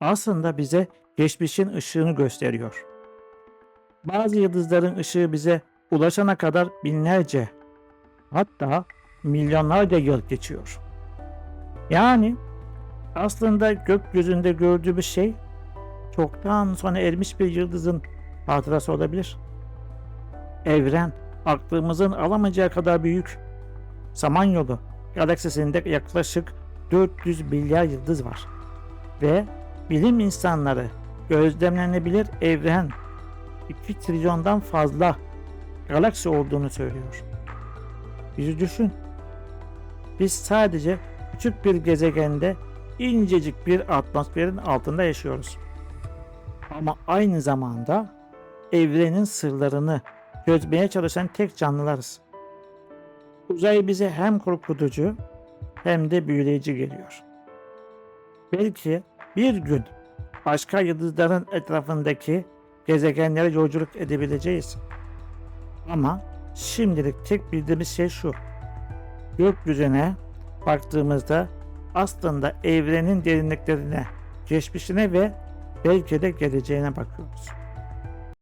aslında bize geçmişin ışığını gösteriyor. Bazı yıldızların ışığı bize ulaşana kadar binlerce hatta milyonlarca yıl geçiyor. Yani aslında gökyüzünde gördüğümüz şey çoktan sona ermiş bir yıldızın hatırası olabilir. Evren aklımızın alamayacağı kadar büyük. Samanyolu galaksisinde yaklaşık 400 milyar yıldız var. Ve bilim insanları gözlemlenebilir evren 2 trilyondan fazla galaksi olduğunu söylüyor. Bizi düşün. Biz sadece küçük bir gezegende incecik bir atmosferin altında yaşıyoruz. Ama aynı zamanda evrenin sırlarını çözmeye çalışan tek canlılarız. Uzay bize hem korkutucu hem de büyüleyici geliyor. Belki bir gün başka yıldızların etrafındaki gezegenlere yolculuk edebileceğiz. Ama şimdilik tek bildiğimiz şey şu. Gökyüzüne baktığımızda aslında evrenin derinliklerine, geçmişine ve belki de geleceğine bakıyoruz.